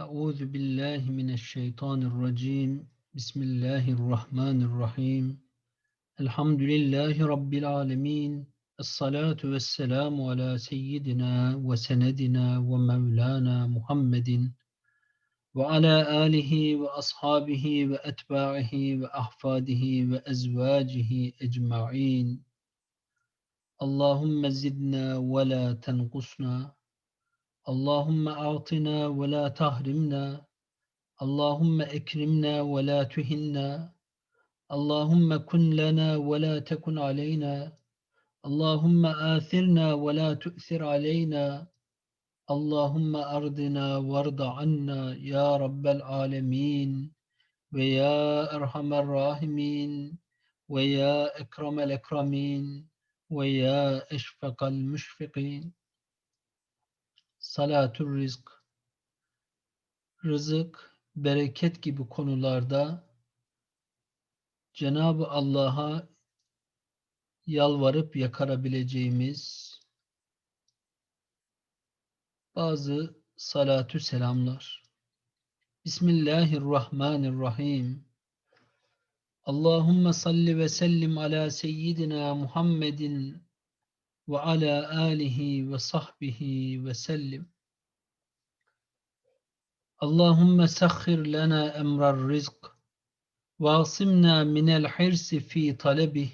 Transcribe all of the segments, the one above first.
أعوذ بالله من الشيطان الرجيم. بسم الله الرحمن الرحيم. الحمد لله رب العالمين. الصلاة والسلام على سيدنا وسندنا ومولانا محمد وعلى آله وأصحابه وأتباعه وأحفاده وأزواجه أجمعين. اللهم زدنا ولا تنقصنا. اللهم أعطنا ولا تحرمنا اللهم أكرمنا ولا تهنا. اللهم كن لنا ولا تكن علينا. اللهم آثرنا ولا تؤثر علينا. اللهم أرضنا وارض عنا يا رب العالمين ويا أرحم الراحمين ويا أكرم الأكرمين ويا أشفق المشفقين. Salatür rizk, rızık, bereket gibi konularda Cenab-ı Allah'a yalvarıp yakarabileceğimiz bazı salatü selamlar. Bismillahirrahmanirrahim. Allahümme salli ve sellim ala seyyidina Muhammedin ve sahbihi ve sellim. Allahümme sakhir lana emrar rizq واعصمنا من الحرص في طلبه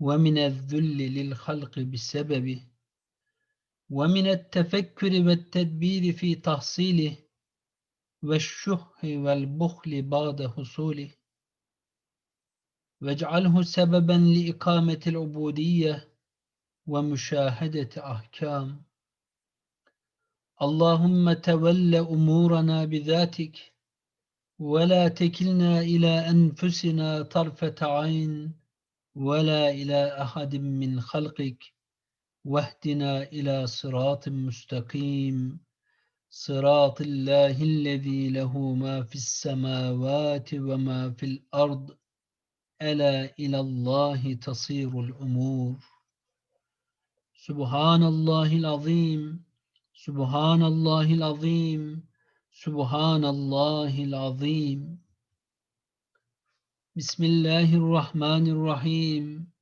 ومن الذل للخلق بسببه ومن التفكر والتدبير في تحصيله والشح والبخل بعد حصوله واجعله سببا لإقامة العبودية ومشاهدة أحكام. اللهم تول أمورنا بذاتك ولا تكلنا إلى أنفسنا طرفة عين ولا إلى أحد من خلقك واهدنا إلى صراط مستقيم. صراط الله الذي له ما في السماوات وما في الأرض. ألا إلى الله تصير الأمور. سبحان الله العظيم. سبحان الله العظيم. سبحان الله العظيم. بسم الله الرحمن الرحيم.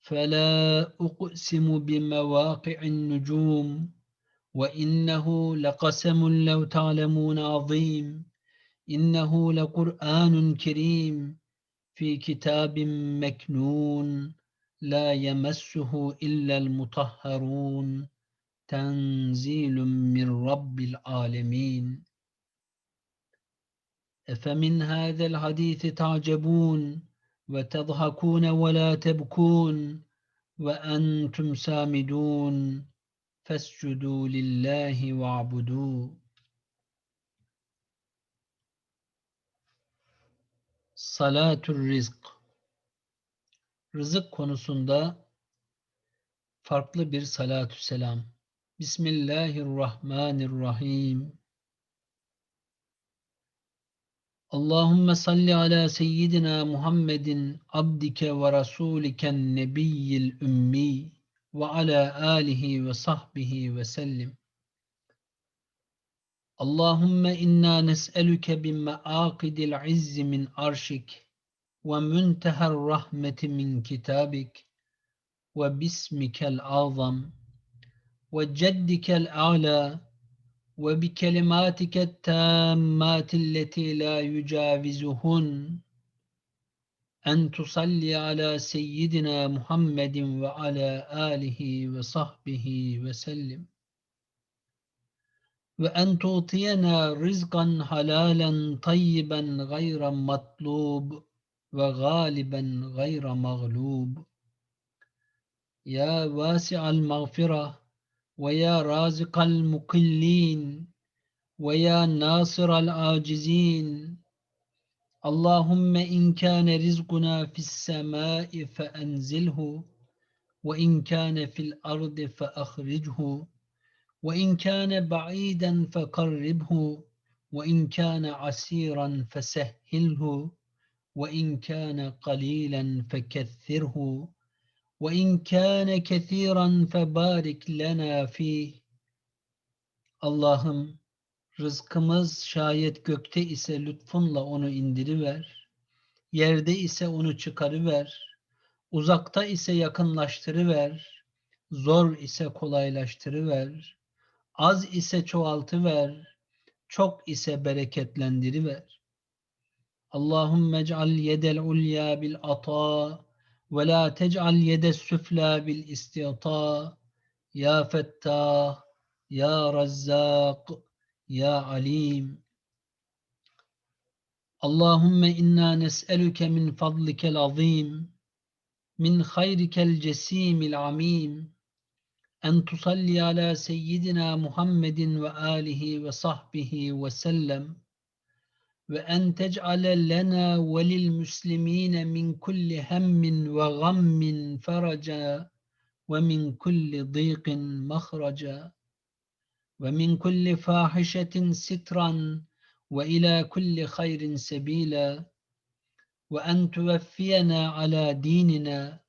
فلا أقسم بمواقع النجوم وإنه لقسم لو تعلمون عظيم. إنه لقرآن كريم في كتاب مكنون. لا يمسه إلا المطهرون. تنزيل من رب العالمين. أفمن هذا الحديث تعجبون وتضحكون ولا تبكون وأنتم سامدون. فاسجدوا لله واعبدوا Salatür rizk Rızık konusunda farklı bir salatü selam. Bismillahirrahmanirrahim. Allahümme salli ala seyyidina Muhammedin abdike ve rasuliken nebiyyil ümmi ve ala alihi ve sahbihi ve sellim. Allahümme inna nes'eluke bin me'akidil izzi min arşik ومنتهى الرحمة من كتابك وباسمك الأعظم وجدك الأعلى وبكلماتك التامات التي لا يجاوزهن أن تصلي على سيدنا محمد وعلى آله وصحبه وسلم. وأن تعطينا رزقا حلالا طيبا غير مطلوب وغالبا غير مغلوب. يا واسع المغفرة ويا رازق المقلين ويا ناصر العاجزين. اللهم إن كان رزقنا في السماء فأنزله وإن كان في الأرض فأخرجه وإن كان بعيدا فقربه وإن كان عسيرا فسهله. ve in kâne fil ardı fe ahrichu ve in kâne ba'iden fe karribhu ve in kâne asiran fe sehhilhu ve in kâne qalilan fe kethirhu وإن كان كثيرا فبارك لنا فيه Allah'ım Rızkımız şayet gökte ise lütfunla onu indiriver. Yerde ise onu çıkarıver. Uzakta ise yakınlaştırıver. Zor ise kolaylaştırıver. Az ise çoğaltıver. Çok ise bereketlendiriver. Allahümme ec'al yedel ulya bil ata ve la tec'al yedes süfla bil istita. Ya fettah ya razzak ya alim. Allahümme inna nes'elüke min fadlikel azim min hayrikel cesimil amim. En tusalli ala seyyidina Muhammedin ve alihi ve sahbihi ve sellem. وأن تجعل لنا وللمسلمين من كل هم وغم فرجا ومن كل ضيق مخرجا ومن كل فاحشة سترا وإلى كل خير سبيلا وأن توفينا على ديننا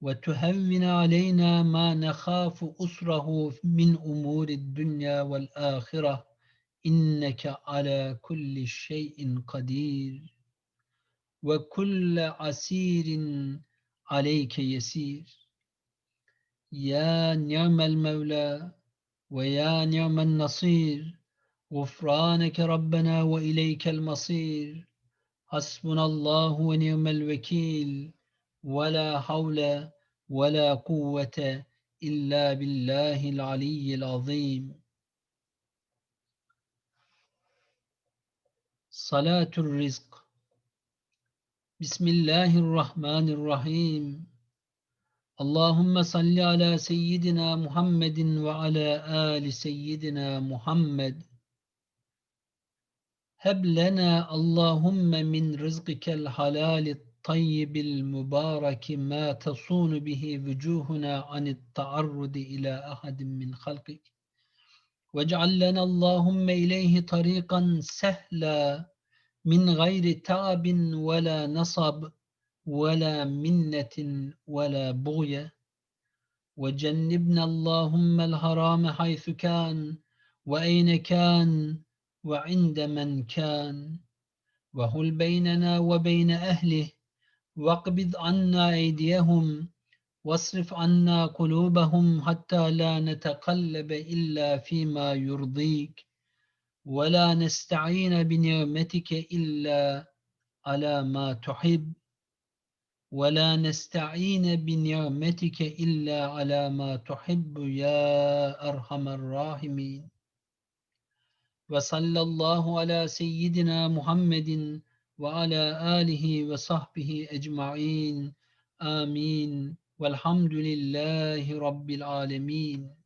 وتهون علينا ما نخاف أسره من أمور الدنيا والآخرة إنك على كل شيء قدير وكل عسير عليك يسير. يا نعم المولى ويا نعم النصير غفرانك ربنا وإليك المصير. حسبنا الله ونعم الوكيل ولا حول ولا قوة إلا بالله العلي العظيم. صلاة الرزق بسم الله الرحمن الرحيم اللهم صل على سيدنا محمد وعلى آل سيدنا محمد هب لنا اللهم من رزقك الحلال الطيب المبارك ما تصون به وجوهنا عن التعرض إلى أحد من خلقك واجعل لنا اللهم إليه طريقا سهلا من غير تعب ولا نصب ولا منة ولا بغية وجنبنا اللهم الحرام حيث كان وأين كان وعند من كان. وهل بيننا وبين أهله واقبض عنا أيديهم واصرف عنا قلوبهم حتى لا نتقلب إلا فيما يرضيك. ولا نستعين بنعمتك إلا على ما تحب ولا نستعين بنعمتك إلا على ما تحب يا أرحم الراحمين. وصلى الله على سيدنا محمد وعلى آله وصحبه أجمعين. آمين. والحمد لله رب العالمين.